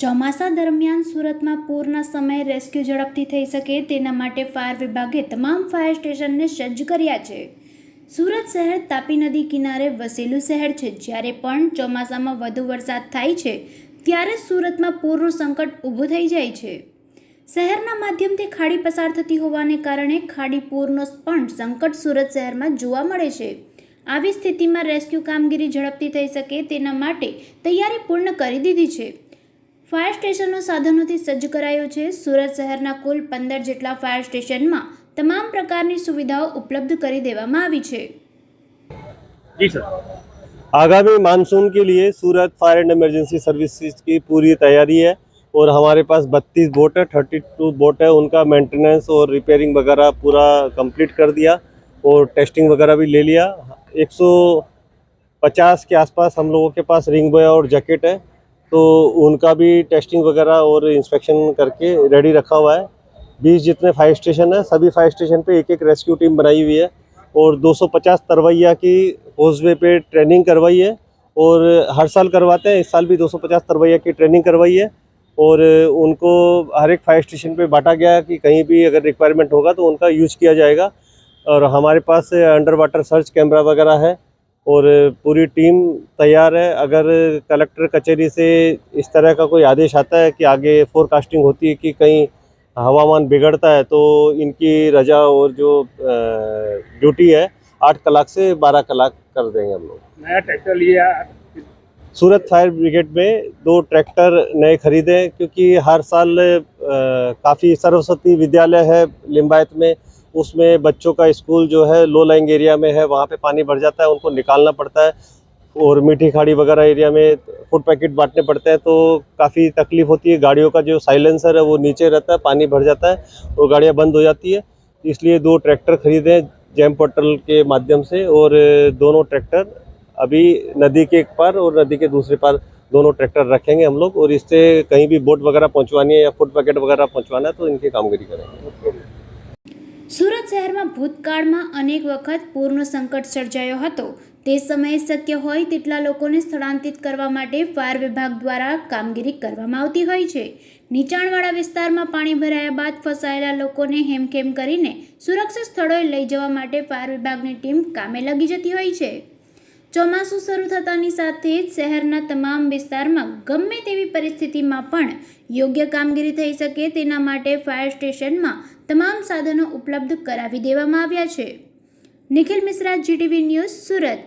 ચોમાસા દરમિયાન સુરતમાં પૂરના સમયે રેસ્ક્યુ ઝડપથી થઈ શકે તેના માટે ફાયર વિભાગે તમામ ફાયર સ્ટેશનને સજ્જ કર્યા છે. સુરત શહેર તાપી નદી કિનારે વસેલું શહેર છે. જ્યારે પણ ચોમાસામાં વધુ વરસાદ થાય છે, ત્યારે સુરતમાં પૂરનું સંકટ ઊભું થઈ જાય છે. શહેરના માધ્યમથી ખાડી પસાર થતી હોવાને કારણે ખાડી પૂરનો પણ સંકટ સુરત શહેરમાં જોવા મળે છે. આવી સ્થિતિમાં રેસ્ક્યુ કામગીરી ઝડપથી થઈ શકે તેના માટે તૈયારી પૂર્ણ કરી દીધી છે. ફાયર સ્ટેશનો સાધનોથી સજ્જ કરાયો છે સુરત શહેરના કુલ પંદર જેટલા ફાયર સ્ટેશનમાં તમામ પ્રકારની સુવિધાઓ ઉપલબ્ધ કરી દેવામાં આવી છે जी सर आगामी मानसून के लिए Surat fire and emergency services की पूरी तैयारी है और हमारे पास बत्तीस बोट है थर्टी टू बोट है उनका मेंटेनेंस और रिपेयरिंग वगैरह पूरा कंप्लीट कर दिया और टेस्टिंग वगैरह भी ले लिया 150 के आसपास हम लोगों के पास रिंग बॉय और जैकेट है तो उनका भी टेस्टिंग वगैरह और इंस्पेक्शन करके रेडी रखा हुआ है। बीस जितने फायर स्टेशन है, सभी फायर स्टेशन पे एक एक रेस्क्यू टीम बनाई हुई है और 250 तरवैया की होजवे पे ट्रेनिंग करवाई है और हर साल करवाते हैं, इस साल भी 250 तरवैया की ट्रेनिंग करवाई है और उनको हर एक फायर स्टेशन पे बांटा गया है कि कहीं भी अगर रिक्वायरमेंट होगा तो उनका यूज़ किया जाएगा। और हमारे पास अंडर वाटर सर्च कैमरा वगैरह है और पूरी टीम तैयार है। अगर कलेक्टर कचहरी से इस तरह का कोई आदेश आता है कि आगे फोरकास्टिंग होती है कि कहीं हवामान बिगड़ता है तो इनकी रजा और जो ड्यूटी है आठ कलाक से बारह कलाक कर देंगे हम लोग। नया ट्रैक्टर लिया सूरत फायर ब्रिगेड में दो ट्रैक्टर नए खरीदे क्योंकि हर साल काफ़ी सरस्वती विद्यालय है लिम्बायत में। उसमें बच्चों का स्कूल जो है, लो लाइंग एरिया में है, वहाँ पे पानी भर जाता है, उनको निकालना पड़ता है और मीठी खाड़ी वगैरह एरिया में फ़ूड पैकेट बांटने पड़ते हैं तो काफ़ी तकलीफ़ होती है। गाड़ियों का जो साइलेंसर है, वो नीचे रहता है, पानी भर जाता है और गाड़ियाँ बंद हो जाती है। इसलिए दो ट्रैक्टर खरीदे जैम पोर्टल के माध्यम से और दोनों ट्रैक्टर अभी नदी के एक पार और नदी के दूसरे पार दोनों ट्रैक्टर रखेंगे हम लोग और इससे कहीं भी बोट वगैरह पहुंचवानी है या फ़ूड पैकेट वगैरह पहुंचवाना है तो इनकी कामगिरी करेंगे। સુરત શહેરમાં ભૂતકાળમાં અનેક વખત પૂરનો સંકટ સર્જાયો હતો. તે સમયે શક્ય હોય તેટલા લોકોને સ્થળાંતરિત કરવા માટે ફાયર વિભાગ દ્વારા કામગીરી કરવામાં આવતી હોય છે. નીચાણવાળા વિસ્તારમાં પાણી ભરાયા બાદ ફસાયેલા લોકોને હેમખેમ કરીને સુરક્ષિત સ્થળોએ લઈ જવા માટે ફાયર વિભાગની ટીમ કામે લગી જતી હોય છે. ચોમાસું શરૂ થતાની સાથે જ શહેરના તમામ વિસ્તારમાં ગમે તેવી પરિસ્થિતિમાં પણ યોગ્ય કામગીરી થઈ શકે તેના માટે ફાયર સ્ટેશનમાં તમામ સાધનો ઉપલબ્ધ કરાવી દેવામાં આવ્યા છે. Nikhil Mishra, GTV news, Surat.